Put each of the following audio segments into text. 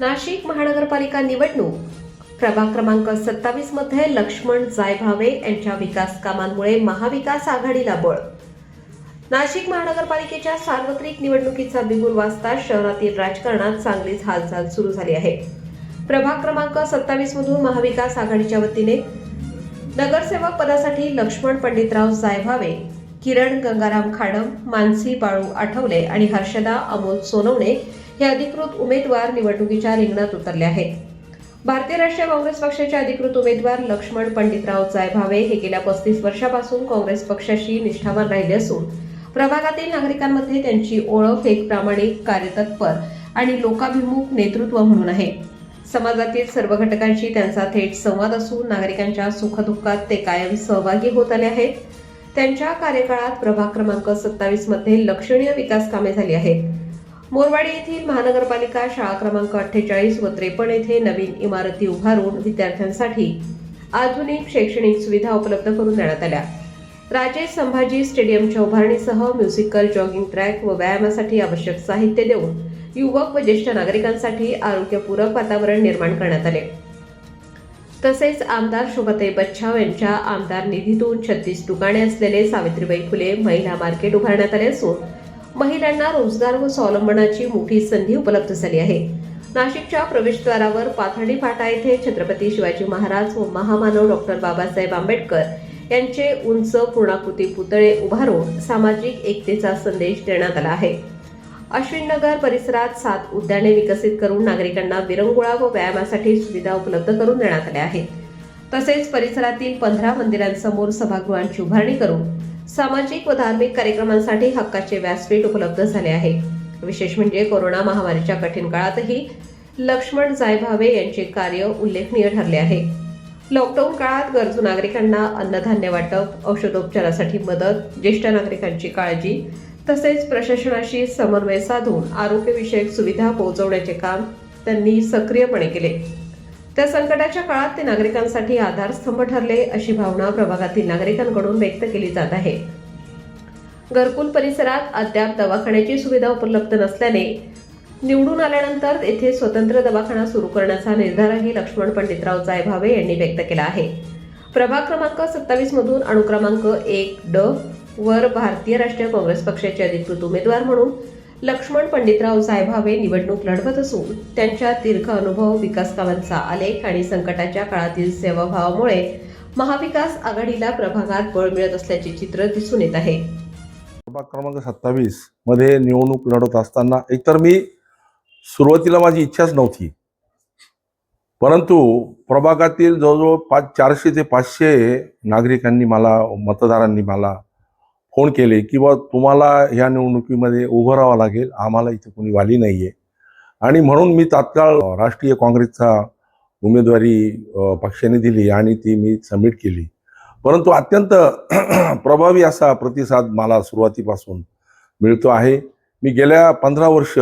नाशिक महानगरपालिका निवडणूक. प्रभाग क्रमांक सत्तावीसमध्ये लक्ष्मण जायभावे यांच्या विकास कामांमुळे महाविकास आघाडीला बळ. नाशिक महानगरपालिकेच्या सार्वत्रिक निवडणुकीचा बिगुल वाजता शहरातील राजकारणात चांगलीच हालचाल सुरू झाली आहे. प्रभाग क्रमांक सत्तावीस मधून महाविकास आघाडीच्या वतीने नगरसेवक पदासाठी लक्ष्मण पंडितराव जायभावे किरण गंगाराम खाडम मानसी बाळू आठवले आणि हर्षदा अमोल सोनवणे हे अधिकृत उमेदवार निवडणुकीच्या रिंगणात उतरले आहेत. भारतीय राष्ट्रीय काँग्रेस पक्षाचे अधिकृत उमेदवार लक्ष्मण पंडितराव जायभावे हे गेल्या पस्तीस वर्षापासून काँग्रेस पक्षाशी निष्ठावान राहिले असून प्रभागातील नागरिकांमध्ये त्यांची ओळख एक प्रामाणिक कार्यतत्पर आणि लोकाभिमुख नेतृत्व म्हणून आहे. समाजातील सर्व घटकांशी त्यांचा थेट संवाद असून नागरिकांच्या सुखदुःखात ते कायम सहभागी होत आले आहेत. त्यांच्या कार्यकाळात प्रभाग क्रमांक सत्तावीसमध्ये लक्षणीय विकास कामे झाली आहेत. मोरवाडी येथील महानगरपालिका शाळा क्रमांक अठ्ठेचाळीस व त्रेपन्न येथे नवीन इमारती उभारून विद्यार्थ्यांसाठी आधुनिक शैक्षणिक सुविधा उपलब्ध करून देण्यात आल्या. राजेश संभाजी स्टेडियमच्या उभारणीसह म्युझिकल जॉगिंग ट्रॅक व व्यायामासाठी आवश्यक साहित्य देऊन युवक व ज्येष्ठ नागरिकांसाठी आरोग्यपूरक वातावरण निर्माण करण्यात आले. तसेच आमदार शोभताई बच्छाव यांच्या आमदार निधीतून छत्तीस दुकाने असलेले सावित्रीबाई फुले महिला मार्केट उभारण्यात आले असून महिलांना रोजगार व स्वावलंबनाची मोठी संधी उपलब्ध झाली आहे. नाशिकच्या प्रवेशद्वारावर पाथर्डी फाटा येथे छत्रपती शिवाजी महाराज व महामानव डॉक्टर बाबासाहेब आंबेडकर यांचे उंच पूर्णाकृती पुतळे उभारून सामाजिक एकतेचा संदेश देण्यात आला आहे. अश्विन नगर परिसरात सात उद्याने विकसित करून नागरिकांना विरंगुळा व व्यायामासाठी सुविधा उपलब्ध करून देण्यात आल्या आहेत. तसेच परिसरातील पंधरा मंदिरांसमोर सभागृहांची उभारणी करून सामाजिक व धार्मिक कार्यक्रमांसाठी हक्काचे व्यासपीठ उपलब्ध झाले आहे. विशेष म्हणजे कोरोना महामारीच्या कठीण काळातही लक्ष्मण जायभावे यांचे कार्य उल्लेखनीय ठरले आहे. लॉकडाऊन काळात गरजू नागरिकांना अन्नधान्य वाटप औषधोपचारासाठी मदत ज्येष्ठ नागरिकांची काळजी तसेच प्रशासनाशी समन्वय साधून आरोग्यविषयक सुविधा पोहोचवण्याचे काम त्यांनी सक्रियपणे केले. त्या संकटाच्या काळात ते नागरिकांसाठी आधारस्तंभ ठरले अशी भावना प्रभागातील नागरिकांकडून व्यक्त केली जात आहे. घरकुल परिसरात अद्याप दवाखान्याची सुविधा उपलब्ध नसल्याने निवडून आल्यानंतर येथे स्वतंत्र दवाखाना सुरू करण्याचा निर्धारही लक्ष्मण पंडितराव जायभावे यांनी व्यक्त केला आहे. प्रभाग क्रमांक सत्तावीस मधून अणुक्रमांक एक ड वर भारतीय राष्ट्रीय काँग्रेस पक्षाचे अधिकृत उमेदवार म्हणून लक्ष्मण पंडितराव जायभावे निवडणूक लढवत असून त्यांच्या दीर्घ अनुभव विकास कामांचा आलेख आणि संकटाच्या काळातील सेवाभावामुळे महाविकास आघाडीला प्रभागात बळ मिळत असल्याचे चित्र दिसून येत आहे. प्रभाग क्रमांक सत्तावीसमध्ये निवडणूक लढवत असताना एकतर मी सुरुवातीला माझी इच्छाच नव्हती. परंतु प्रभागातील जवळजवळ पाच चारशे ते पाचशे नागरिकांनी मला मतदारांनी मला फोन केले की बा तुम्हाला ह्या निवडणुकीमध्ये उभं राहावं लागेल आम्हाला इथे कोणी वाली आहे आणि म्हणून मी तात्काळ राष्ट्रीय काँग्रेसचा उमेदवारी पक्षाने दिली आणि ती मी सबमिट केली. परंतु अत्यंत प्रभावी असा प्रतिसाद मला सुरुवातीपासून मिळतो आहे. मी गेल्या पंधरा वर्ष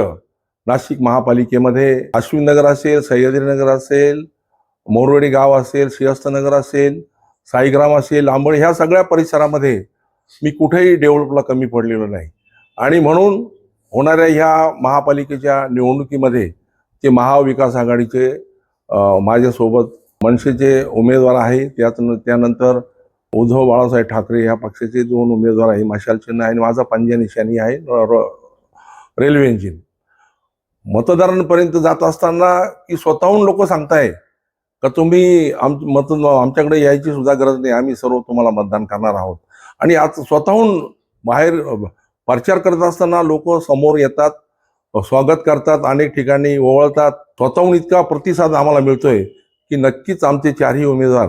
नाशिक महापालिकेमध्ये अश्विनगर असेल सह्याद्रीनगर असेल मोरवडी गाव असेल श्रीहस्तनगर असेल साईग्राम असेल आंबळ ह्या सगळ्या परिसरामध्ये मी कुठेही डेव्हलपला कमी पडलेलो नाही. आणि म्हणून होणाऱ्या ह्या महापालिकेच्या निवडणुकीमध्ये ते महाविकास आघाडीचे माझ्यासोबत मनसेचे उमेदवार आहे. त्यात त्यानंतर उद्धव बाळासाहेब ठाकरे ह्या पक्षाचे दोन उमेदवार आहे मशाल चिन्ह आहे आणि माझा पंजा निशाणी आहे र- रेल्वे इंजिन. मतदारांपर्यंत जात असताना की स्वतःहून लोक सांगताय का तुम्ही आम मत आमच्याकडे यायची सुद्धा गरज नाही आम्ही सर्व तुम्हाला मतदान करणार आहोत. आणि आज स्वतःहून बाहेर प्रचार करत असताना लोक समोर येतात स्वागत करतात अनेक ठिकाणी ओवळतात स्वतःहून इतका प्रतिसाद आम्हाला मिळतोय की नक्कीच आमचे चारही उमेदवार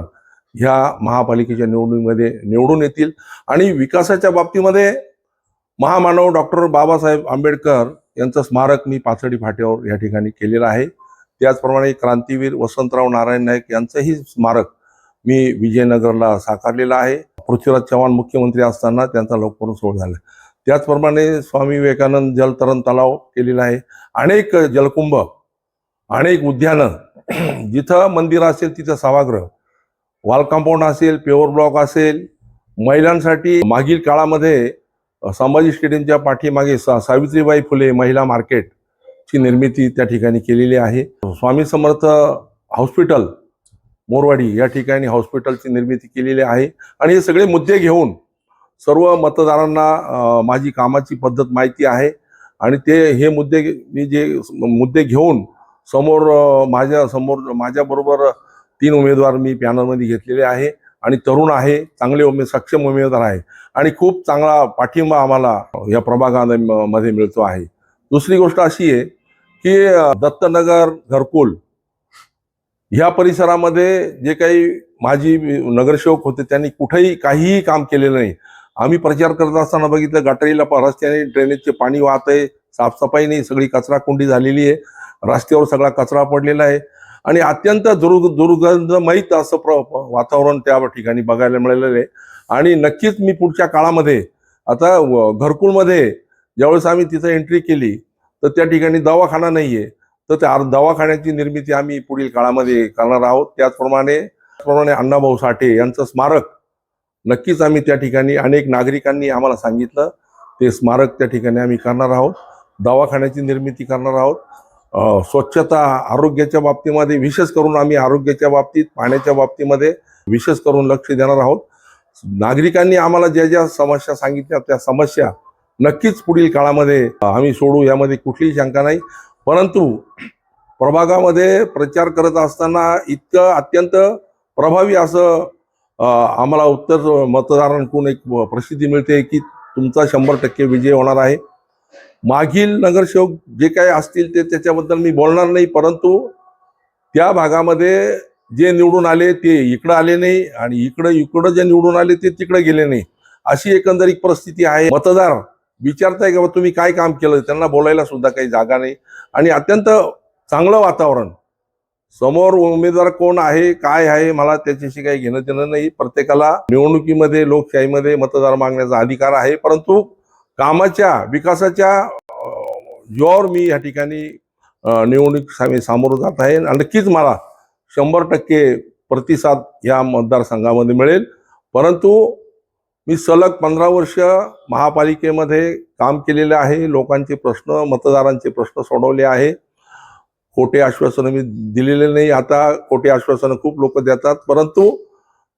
ह्या महापालिकेच्या निवडणुकीमध्ये निवडून येतील. आणि विकासाच्या बाबतीमध्ये महामानव डॉक्टर बाबासाहेब आंबेडकर यांचं स्मारक मी पाथडी फाट्यावर या ठिकाणी केलेलं आहे. त्याचप्रमाणे क्रांतीवीर वसंतराव नारायण नाईक यांचंही स्मारक मी विजयनगरला साकारलेला आहे. पृथ्वीराज चव्हाण मुख्यमंत्री असताना त्यांचा लवकर सोड झाला. त्याचप्रमाणे स्वामी विवेकानंद जलतरण तलाव केलेला आहे. अनेक जलकुंभ अनेक उद्यानं जिथं मंदिर असेल तिथं सभागृह वॉल कंपाऊंड असेल पेवर ब्लॉक असेल महिलांसाठी मागील काळामध्ये संभाजी स्टेडियमच्या पाठीमागे सा सावित्रीबाई फुले महिला मार्केट ची निर्मिती त्या ठिकाणी केलेली आहे. स्वामी समर्थ हॉस्पिटल मोरवाडी या ठिकाणी हॉस्पिटलची निर्मिती केलेली आहे. आणि हे सगळे मुद्दे घेऊन सर्व मतदारांना माझी कामाची पद्धत माहिती आहे. आणि ते हे मुद्दे मी जे मुद्दे घेऊन समोर माझ्यासमोर माझ्याबरोबर तीन उमेदवार मी पॅनलमध्ये घेतलेले आहे. आणि तरुण आहे चांगले उमेद सक्षम उमेदवार आहे. आणि खूप चांगला पाठिंबा आम्हाला या प्रभागामध्ये मिळतो आहे. दुसरी गोष्ट अशी आहे की दत्तनगर घरकुल ह्या परिसरामध्ये जे काही माजी नगरसेवक होते त्यांनी कुठेही काहीही काम केलेलं नाही. आम्ही प्रचार करत असताना बघितलं गाटरीला रस्त्याने ड्रेनेजचे पाणी वाहत आहे साफसफाई नाही सगळी कचराकुंडी झालेली आहे. रस्त्यावर सगळा कचरा पडलेला आहे. आणि अत्यंत दुर्ग दुर्गंधमयीत असं प्र वातावरण त्या ठिकाणी बघायला मिळालेलं आहे. आणि नक्कीच मी पुढच्या काळामध्ये आता घरकुलमध्ये ज्यावेळेस आम्ही तिथं एंट्री केली तर त्या ठिकाणी दवाखाना नाहीये. तर त्या दवाखान्याची निर्मिती आम्ही पुढील काळामध्ये करणार आहोत. त्याचप्रमाणे त्याचप्रमाणे अण्णाभाऊ साठे यांचं स्मारक नक्कीच आम्ही त्या ठिकाणी अनेक नागरिकांनी आम्हाला सांगितलं. ते स्मारक त्या ठिकाणी आम्ही करणार आहोत. दवाखान्याची निर्मिती करणार आहोत. स्वच्छता आरोग्याच्या बाबतीमध्ये विशेष करून आम्ही आरोग्याच्या बाबतीत पाण्याच्या बाबतीमध्ये विशेष करून लक्ष देणार आहोत. नागरिकांनी आम्हाला ज्या ज्या समस्या सांगितल्या त्या समस्या नक्कीच पुढील काळामध्ये आम्ही सोडू. यामध्ये कुठलीही शंका नाही. परंतु प्रभागामध्ये प्रचार करत असताना इतकं अत्यंत प्रभावी असं आम्हाला उत्तर मतदारांकडून एक प्रसिद्धी मिळते की तुमचा शंभर टक्के विजय होणार आहे. मागील नगरसेवक जे काही असतील ते त्याच्याबद्दल मी बोलणार नाही परंतु त्या भागामध्ये जे निवडून आले ते इकडं आले नाही आणि इकडं इकडं जे निवडून आले ते तिकडे गेले नाही. अशी एकंदरीत परिस्थिती आहे. मतदार विचारताय का बा तुम्ही काय काम केलं? त्यांना बोलायला सुद्धा काही जागा नाही. आणि अत्यंत चांगलं वातावरण. समोर उमेदवार कोण आहे काय आहे मला त्याच्याशी काही घेणं देणं नाही. प्रत्येकाला निवडणुकीमध्ये लोकशाहीमध्ये मतदार मागण्याचा अधिकार आहे. परंतु कामाच्या विकासाच्या जोर मी या ठिकाणी निवडणूक सामी सामोरं जात आहे. आणि नक्कीच मला शंभर टक्के प्रतिसाद या मतदारसंघामध्ये मिळेल. परंतु मी सलग पंधरा वर्ष महापालिकेमध्ये काम केलेले आहे. लोकांचे प्रश्न मतदारांचे प्रश्न सोडवले आहे. खोटे आश्वासनं मी दिलेले नाही. आता खोटे आश्वासनं खूप लोक देतात. परंतु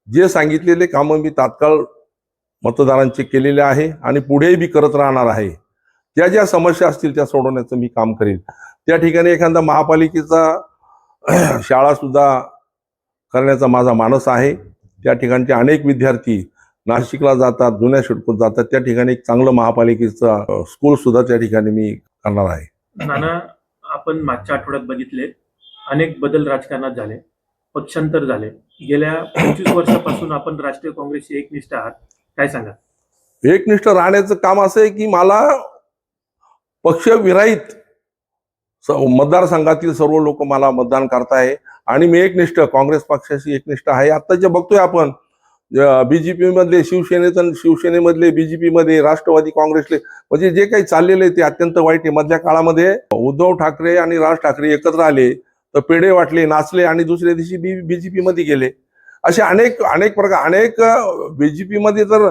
जे सांगितलेले कामं मी तात्काळ मतदारांचे केलेले आहे आणि पुढेही मी करत राहणार आहे. ज्या ज्या समस्या असतील त्या सोडवण्याचं मी काम करेन. त्या ठिकाणी एखादा महापालिकेचा शाळासुद्धा करण्याचा माझा मानस आहे. त्या ठिकाणचे अनेक विद्यार्थी नाशिकला जातात जुन्या शिडकून जातात त्या ठिकाणी एक चांगलं महापालिकेचं स्कूल सुद्धा त्या ठिकाणी मी करणार आहे. नाना आपण मागच्या आठवड्यात बघितले अनेक बदल राजकारणात झाले पक्षांतर झाले. गेल्या पंचवीस वर्षापासून आपण राष्ट्रीय काँग्रेसचे एकनिष्ठ आहात. काय सांगा एकनिष्ठ राहण्याचं काम असं आहे की मला पक्षविरहित स- मतदारसंघातील सर्व लोक मला मतदान करताय आणि मी एकनिष्ठ काँग्रेस पक्षाशी एकनिष्ठ आहे. आता जे बघतोय आपण बीजेपी मधले शिवसेनेत शिवसेनेमधले बीजेपी मध्ये राष्ट्रवादी काँग्रेसले म्हणजे जे काही चाललेलं आहे ते अत्यंत वाईट आहे. मधल्या काळामध्ये उद्धव ठाकरे आणि राज ठाकरे एकत्र आले तर पेढे वाटले नाचले आणि दुसऱ्या दिवशी बी बीजेपी मध्ये गेले. असे अनेक अनेक प्रकार अनेक बीजेपी मध्ये तर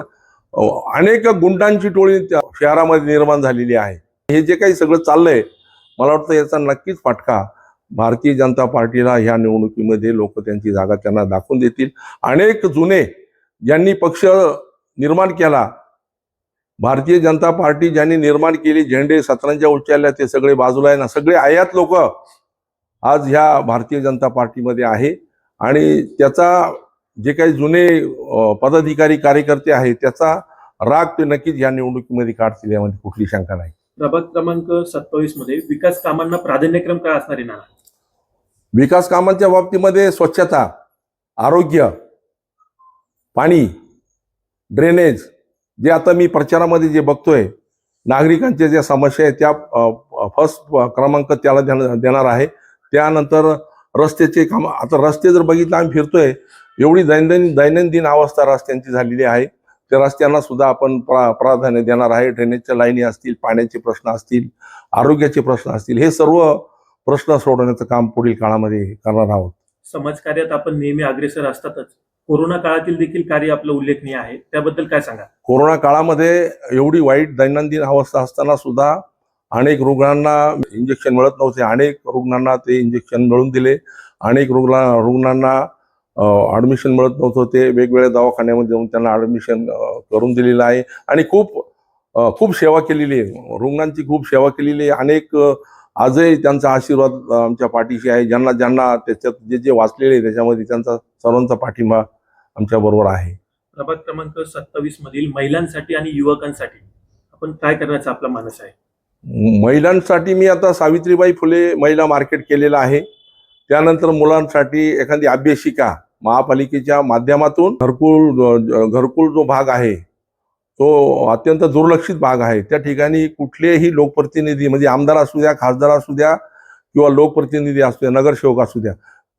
अनेक गुंडांची टोळी त्या शहरामध्ये निर्माण झालेली आहे. हे जे काही सगळं चाललंय मला वाटतं याचा नक्कीच फटका भारतीय जनता पार्टीला ह्या निवडणुकीमध्ये लोक त्यांची जागा त्यांना दाखवून देतील. अनेक जुने ज्यांनी पक्ष निर्माण केला भारतीय जनता पार्टी ज्यांनी निर्माण केली झेंडे सतरांच्या उच्चारल्या ते सगळे बाजूला आहे ना सगळे आयात लोक आज ह्या भारतीय जनता पार्टीमध्ये आहे. आणि त्याचा जे काही जुने पदाधिकारी कार्यकर्ते आहेत त्याचा राग ते नक्कीच या निवडणुकीमध्ये काढतील यामध्ये कुठली शंका नाही. प्रभाग क्रमांक सत्तावीसमध्ये विकास कामांना प्राधान्यक्रम काय असणार नाना विकास कामांच्या बाबतीमध्ये स्वच्छता आरोग्य पाणी ड्रेनेज जे आता मी प्रचारामध्ये जे बघतोय नागरिकांच्या ज्या समस्या आहेत त्या फर्स्ट क्रमांक त्याला देण- देणार आहे. त्यानंतर रस्त्याचे काम आता रस्ते जर बघितलं आम्ही फिरतोय एवढी दैनंदिन दैनंदिन अवस्था रस्त्यांची झालेली आहे. त्या रस्त्यांना सुद्धा आपण प्रा प्राधान्य देणार आहे. ड्रेनेजच्या लाईनी असतील पाण्याचे प्रश्न असतील आरोग्याचे प्रश्न असतील हे सर्व प्रश्न सोडवण्याचं काम पुढील काळामध्ये करणार आहोत. समाजकार्यात आपण नेहमी अग्रेसर असतातच. कोरोना काळातील देखील कार्य आपलं उल्लेखनीय आहे. त्याबद्दल काय सांगा कोरोना काळामध्ये एवढी वाईट दैनंदिन अवस्था असताना सुद्धा अनेक रुग्णांना इंजेक्शन मिळत नव्हते. अनेक रुग्णांना ते इंजेक्शन मिळून दिले. अनेक रुग्णा रुग्णांना ॲडमिशन मिळत नव्हतं. ते वेगवेगळ्या दवाखान्यामध्ये जाऊन त्यांना ॲडमिशन करून दिलेलं आहे. आणि खूप खूप सेवा केलेली आहे. रुग्णांची खूप सेवा केलेली आहे. अनेक आजही त्यांचा आशीर्वाद आमच्या पाठीशी आहे. ज्यांना ज्यांना त्याच्यात जे जे वाचलेले त्याच्यामध्ये त्यांचा सर्वांचा पाठिंबा आमच्या बरोबर आहे. प्रभाग क्रमांक सत्तावीस मधील महिलांसाठी आणि युवकांसाठी आपण काय करण्याचा आपला मानस आहे? महिलांसाठी मी आता सावित्रीबाई फुले महिला मार्केट केलेलं आहे. त्यानंतर मुलांसाठी एखादी अभ्यासिका महापालिकेच्या माध्यमातून घरकुल घरकुल जो भाग आहे तो अत्यंत दुर्लक्षित भाग आहे. त्या ठिकाणी कुठलेही लोकप्रतिनिधी म्हणजे आमदार असू द्या खासदार असू द्या किंवा लोकप्रतिनिधी असू द्या नगरसेवक असू द्या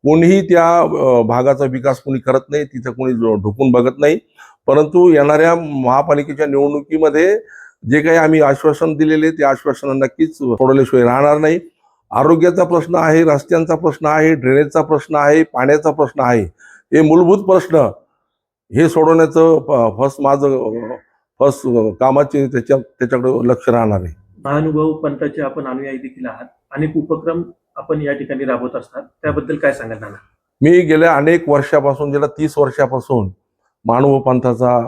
कोणीही त्या भागाचा विकास कोणी करत नाही तिथं कोणी ढोकून ढुकून बघत नाही. परंतु येणाऱ्या महापालिकेच्या निवडणुकीमध्ये जे काही आम्ही आश्वासन दिलेले ते आश्वासन नक्कीच सोडवल्याशिवाय राहणार नाही. आरोग्याचा प्रश्न आहे रस्त्यांचा प्रश्न आहे ड्रेनेजचा प्रश्न आहे पाण्याचा प्रश्न आहे हे मूलभूत प्रश्न हे सोडवण्याचं फर्स्ट माझं फर्स्ट कामाचे त्याच्या त्याच्याकडे लक्ष राहणार आहे महानुभव पंथाचे आपण अनुयायी देखील आहात. अनेक उपक्रम आपण या ठिकाणी राबवत असतात. त्याबद्दल काय सांगाल नाना? मी गेल्या अनेक वर्षापासून गेल्या तीस वर्षापासून मानव पंथाचा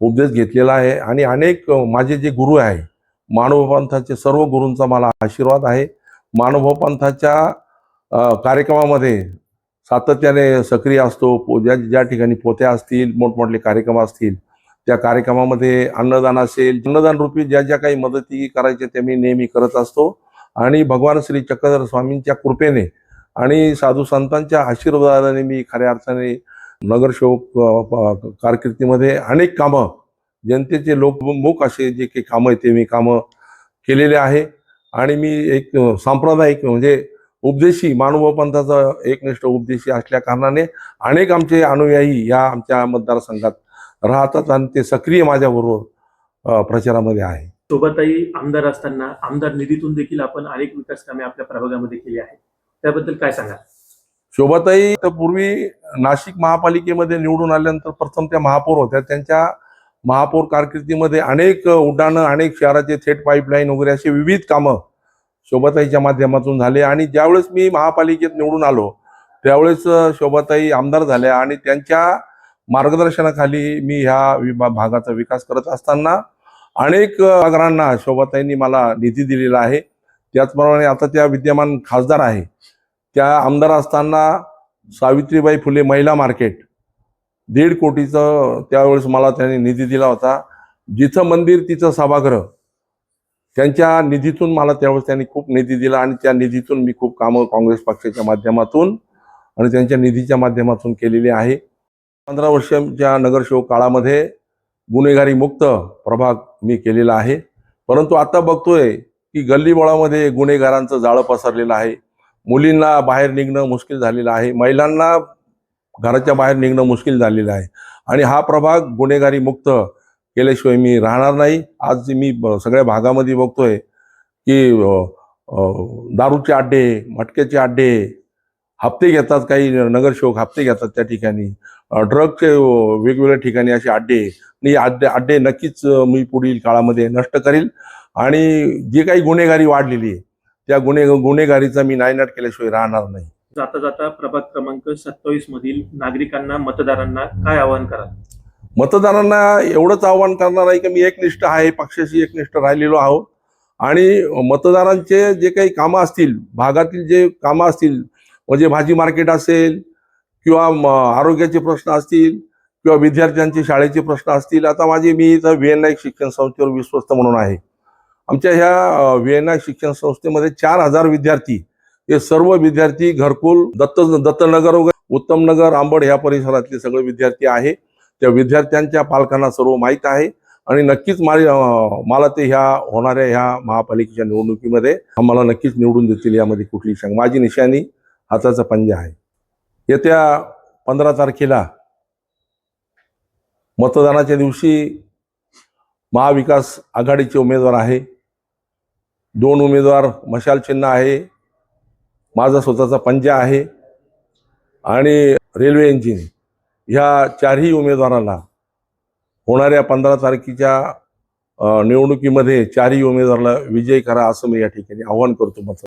उपदेश घेतलेला आहे आणि अनेक माझे जे गुरु आहे मानव पंथाचे सर्व गुरूंचा मला आशीर्वाद आहे. मानव पंथाच्या कार्यक्रमामध्ये सातत्याने सक्रिय असतो. ज्या ज्या ठिकाणी पोत्या असतील मोठमोठे कार्यक्रम असतील त्या कार्यक्रमामध्ये अन्नदान असेल अन्नदान रूपी ज्या ज्या काही मदती करायच्या त्या मी नेहमी करत असतो. आणि भगवान श्री चक्रधर स्वामींच्या कृपेने आणि साधू संतांच्या आशीर्वादाने मी खऱ्या अर्थाने नगरसेवक कारकिर्दीमध्ये अनेक कामं जनतेचे लोकमुख असे जे काही कामं आहेत ते मी कामं केलेले आहे. आणि मी एक सांप्रदायिक म्हणजे उपदेशी मानव पंथाचा एकनिष्ठ उपदेशी असल्या कारणाने अनेक आमचे अनुयायी या आमच्या मतदारसंघात राहतात आणि ते सक्रिय माझ्याबरोबर प्रचारामध्ये आहे. शोभाताई आमदार असताना आमदार निधीतून देखील आपण अनेक विकास कामे आपल्या प्रभागामध्ये केली आहेत. त्याबद्दल काय सांगाल? शोभाताई तर पूर्वी नाशिक महापालिकेमध्ये निवडून आल्यानंतर प्रथम त्या महापौर होत्या. त्यांच्या महापौर कारकिर्दीमध्ये अनेक उड्डाणं अनेक शहराचे थेट पाईपलाईन वगैरे असे विविध कामं शोभाताईच्या माध्यमातून झाले. आणि ज्यावेळेस मी महापालिकेत निवडून आलो त्यावेळेस शोभाताई आमदार झाल्या आणि त्यांच्या मार्गदर्शनाखाली मी ह्या विभा भागाचा विकास करत असताना अनेक अ, शोभाताईंनी मला निधी दिलेला आहे. त्याचप्रमाणे आता त्या विद्यमान खासदार आहे. त्या आमदार असताना सावित्रीबाई फुले महिला मार्केट. दीड कोटीचं त्यावेळेस मला त्यांनी निधी दिला होता. जिथं मंदिर तिथं सभागृह. त्यांच्या निधीतून मला त्यावेळेस त्यांनी खूप निधी दिला आणि त्या निधीतून मी खूप कामं काँग्रेस पक्षाच्या माध्यमातून आणि त्यांच्या निधीच्या माध्यमातून केलेली आहे. पंधरा वर्षांच्या नगरसेवक काळामध्ये गुन्हेगारी मुक्त प्रभाग मी केलेला आहे. परंतु आता बघतोय की गल्लीबोळामध्ये गुन्हेगारांचं जाळं पसरलेलं आहे. मुलींना बाहेर निघणं मुश्किल झालेलं आहे. महिलांना घराच्या बाहेर निघणं मुश्किल झालेलं आहे. आणि हा प्रभाग गुन्हेगारी मुक्त केल्याशिवाय मी राहणार नाही. आज मी सगळ्या भागामध्ये बघतोय की दारूचे अड्डे मटक्याचे अड्डे हप्ते घेतात काही नगरसेवक हप्ते घेतात त्या ठिकाणी. ड्रगचे वेगवेगळ्या ठिकाणी असे अड्डे आणि अड्डे अड्डे नक्कीच मी पुढील काळामध्ये नष्ट करील. आणि जी काही गुन्हेगारी वाढलेली आहे त्या गुन्हे गुन्हेगारीचा मी नायनाट केल्याशिवाय राहणार नाही. जाता जाता प्रभाग क्रमांक सत्तावीस मधील नागरिकांना मतदारांना काय आवाहन कराल? मतदारांना एवढंच आव्हान करणार आहे की मी एकनिष्ठ आहे पक्षाशी एकनिष्ठ राहिलेलो आहोत. आणि मतदारांचे जे काही कामं असतील भागातील जे कामं असतील म्हणजे भाजी मार्केट असेल किंवा आरोग्याचे प्रश्न असतील किंवा विद्यार्थ्यांचे शाळेचे प्रश्न असतील. आता माझे मी इथं व्ही शिक्षण संस्थेवर विश्वस्त म्हणून आहे. आमच्या ह्या व्ही शिक्षण संस्थेमध्ये चार हजार विद्यार्थी हे सर्व विद्यार्थी घरकुल दत्त दत्तनगर वगैरे उत्तम नगर आंबड ह्या परिसरातले सगळे विद्यार्थी आहे. त्या विद्यार्थ्यांच्या पालकांना सर्व माहीत आहे. आणि नक्कीच माझे मला ते ह्या होणाऱ्या ह्या महापालिकेच्या निवडणुकीमध्ये आम्हाला नक्कीच निवडून देतील यामध्ये कुठली शंका. माझी निशाणी हाताचा पंजा आहे. येत्या पंधरा तारखेला मतदानाच्या दिवशी महाविकास आघाडीचे उमेदवार आहे. दोन उमेदवार मशाल चिन्ह आहे. माझा स्वतःचा पंजा आहे. आणि रेल्वे इंजिन ह्या चारही उमेदवारांना होणाऱ्या पंधरा तारखेच्या निवडणुकीमध्ये चारही उमेदवाराला विजय करा असं मी या ठिकाणी आवाहन करतो. मत